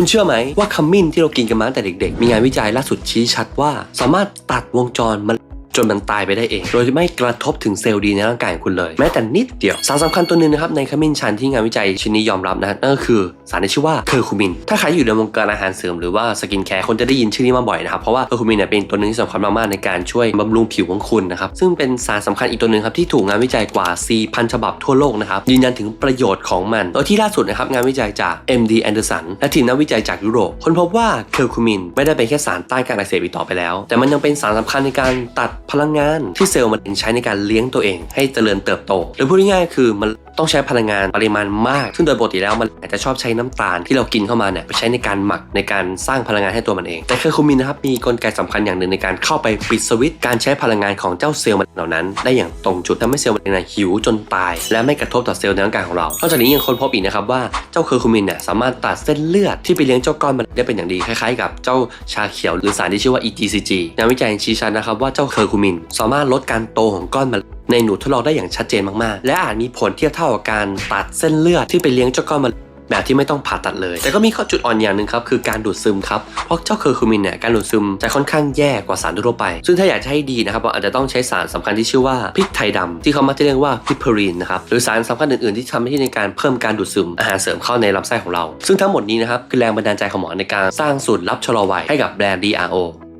คุณเชื่อไหมว่าขมิ้นที่เรากินกันมาตั้งแต่เด็กๆ มีงานวิจัยล่าสุดชี้ชัดว่า สามารถตัดวงจรมัน จนมันตายไปได้เอง โดยไม่กระทบถึงเซลล์ดีในร่างกายของคุณเลย แม้แต่นิดเดียว สารสำคัญตัวหนึ่งนะครับในขมิ้นชันที่งานวิจัยชิ้นนี้ยอมรับนะนั่นก็คือสารที่ชื่อว่าเคอร์คูมิน ถ้าใครอยู่ในวงการอาหารเสริมหรือว่าสกินแคร์คนจะได้ยินชื่อนี้มาบ่อยนะครับเพราะว่าเคอร์คูมินเนี่ยเป็นตัวหนึงที่สำคัญมากๆในการช่วยบำรุงผิวของคุณนะครับซึ่งเป็นสารสำคัญอีกตัวหนึ่งครับที่ถูกงานวิจัยกว่า 4,000 ฉบับทั่วโลกนะครับยืนยันถึงประโยชน์ของมันโดยที่ล่าสุดนะครับงานวิจัยจาก MD Anderson และทีมนักวิจัยจากยุโรปค้นพบว่าเคอร์คูมินไม่ได้เป็นแค่สารต้านการอักเสบอีกต่อไปแล้ว แต่มันยังเป็นสารสำคัญในการตัดพลังงานที่เซลล์มันใช้ในการเลี้ยงตัวเองให้เจริญเติบโตหรือพูดง่ายๆคือมัน ต้องใช้พลังงานปริมาณมาก ซึ่งโดยปกติแล้วมันอาจจะชอบใช้น้ำตาลที่เรากินเข้ามาเนี่ยไปใช้ในการหมักในการสร้างพลังงานให้ตัวมันเอง แต่เคอร์คูมินนะครับมีกลไกสำคัญอย่างหนึ่งในการเข้าไปปิดสวิตช์การใช้พลังงานของเจ้าเซลล์มันเหล่านั้น ได้อย่างตรงจุดทำให้เซลล์มันเองหิวจนตาย และไม่กระทบต่อเซลล์ในร่างกายของเรา นอกจากนี้ยังค้นพบอีกนะครับว่าเจ้าเคอร์คูมินเนี่ยสามารถตัดเส้นเลือดที่ไปเลี้ยงเจ้าก้อนมันได้เป็นอย่างดีคล้ายๆ กับเจ้าชาเขียวหรือสารที่ชื่อว่า EGCG งานวิจัยชี้ชัดนะครับว่าเจ้าเคอร์คูมิน สามารถลดการโตของก้อนมัน ในหนูทดลองได้อย่างชัดเจนมากๆ และอาจมีผลเทียบเท่ากับการตัดเส้นเลือดที่ไปเลี้ยงเจ้าก้อนมะเร็งแบบที่ไม่ต้องผ่าตัดเลย แต่ก็มีข้อจุดอ่อนอย่างหนึ่งครับ คือการดูดซึมครับ เพราะเจ้าเคอร์คูมินเนี่ย การดูดซึมจะค่อนข้างแย่กว่าสารทั่วไป ซึ่งถ้าอยากจะให้ดีนะครับเราอาจจะต้องใช้สารสำคัญที่ชื่อว่าพริกไทยดำที่เขามักจะเรียกว่าพิพารีนนะครับ หรือสารสำคัญอื่น ๆ ที่ทำหน้าที่ในการเพิ่มการดูดซึมอาหารเสริมเข้าในลำไส้ของเรา ซึ่งทั้งหมดนี้นะครับคือแรงบันดาลใจของหมอในการสร้างสูตรลับชะลอวัยให้กับแบรนด์ DRO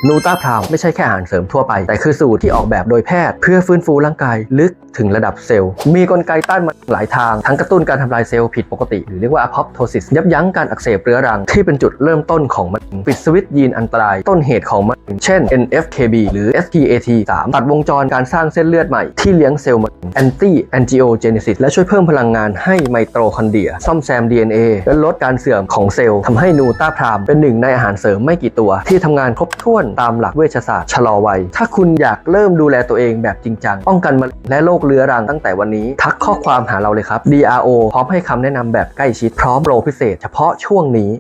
นูต้าพราวไม่ใช่แค่อาหารเสริมทั่วไป แต่คือสูตรที่ออกแบบโดยแพทย์ เพื่อฟื้นฟูร่างกายลึก ถึงระดับเซลล์ มีกลไกต้านมะเร็งหลายทาง ทั้งกระตุ้นการทำลายเซลล์ผิดปกติ หรือเรียกว่า apoptosis ยับยั้งการอักเสบเรื้อรัง ที่เป็นจุดเริ่มต้นของมะเร็งปิดสวิตช์ยีนอันตราย ต้นเหตุของมะเร็งเช่น NFKB หรือ STAT3 ตัดวงจรการสร้างเส้นเลือดใหม่ที่เลี้ยงเซลล์มะเร็ง anti angiogenesis และช่วยเพิ่มพลังงานให้ไมโตคอนเดรีย ซ่อมแซม DNA และลดการเสื่อมของเซลล์ทำให้นูต้าพรามเป็นหนึ่งในอาหารเสริมไม่กี่ตัว ที่ทำงานครบถ้วนตามหลักเวชศาสตร์ชะลอวัย ถ้าคุณอยากเริ่มดูแลตัวเองแบบจริงจัง ป้องกันมะเร็งและโรคเรื้อรังตั้งแต่วันนี้ ทักข้อความหาเราเลยครับ DRO พร้อมให้คำแนะนำแบบใกล้ชิดพร้อมโปรพิเศษ เฉพาะช่วงนี้